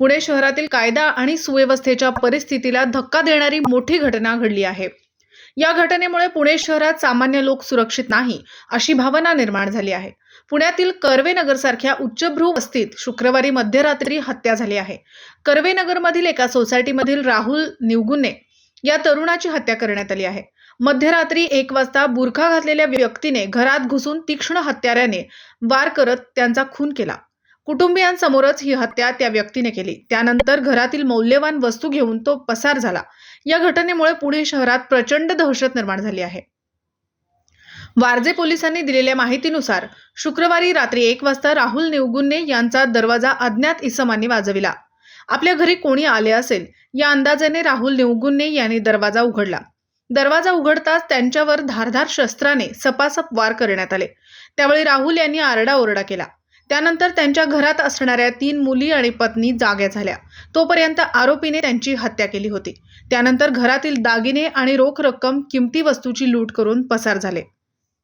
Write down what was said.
पुणे शहरातील कायदा आणि सुव्यवस्थेच्या परिस्थितीला धक्का देणारी मोठी घटना घडली आहे. या घटनेमुळे पुणे शहरात सामान्य लोक सुरक्षित नाही अशी भावना निर्माण झाली आहे. पुण्यातील कर्वेनगरसारख्या उच्चभ्रू वस्तीत शुक्रवारी मध्यरात्री हत्या झाली आहे. कर्वेनगरमधील एका सोसायटीमधील राहुल निवगुने या तरुणाची हत्या करण्यात आली आहे. मध्यरात्री एक वाजता बुरखा घातलेल्या व्यक्तीने घरात घुसून तीक्ष्ण हत्याराने वार करत त्यांचा खून केला. कुटुंबियांसमोरच ही हत्या त्या व्यक्तीने केली. त्यानंतर घरातील मौल्यवान वस्तू घेऊन तो पसार झाला. या घटनेमुळे पुणे शहरात प्रचंड दहशत निर्माण झाली आहे. वारजे पोलिसांनी दिलेल्या माहितीनुसार शुक्रवारी रात्री एक वाजता राहुल निवगुन्ने यांचा दरवाजा अज्ञात इसमांनी वाजविला. आपल्या घरी कोणी आले असेल या अंदाजाने राहुल निवगुन्ने यांनी दरवाजा उघडला. दरवाजा उघडताच त्यांच्यावर धारधार शस्त्राने सपासप वार करण्यात आले. त्यावेळी राहुल यांनी आरडाओरडा केला. त्यानंतर त्यांच्या घरात असणाऱ्या तीन मुली आणि पत्नी जाग्या झाल्या. तोपर्यंत आरोपीने त्यांची हत्या केली होती. त्यानंतर घरातील दागिने आणि रोख रक्कम किमती वस्तूची लूट करून पसार झाले.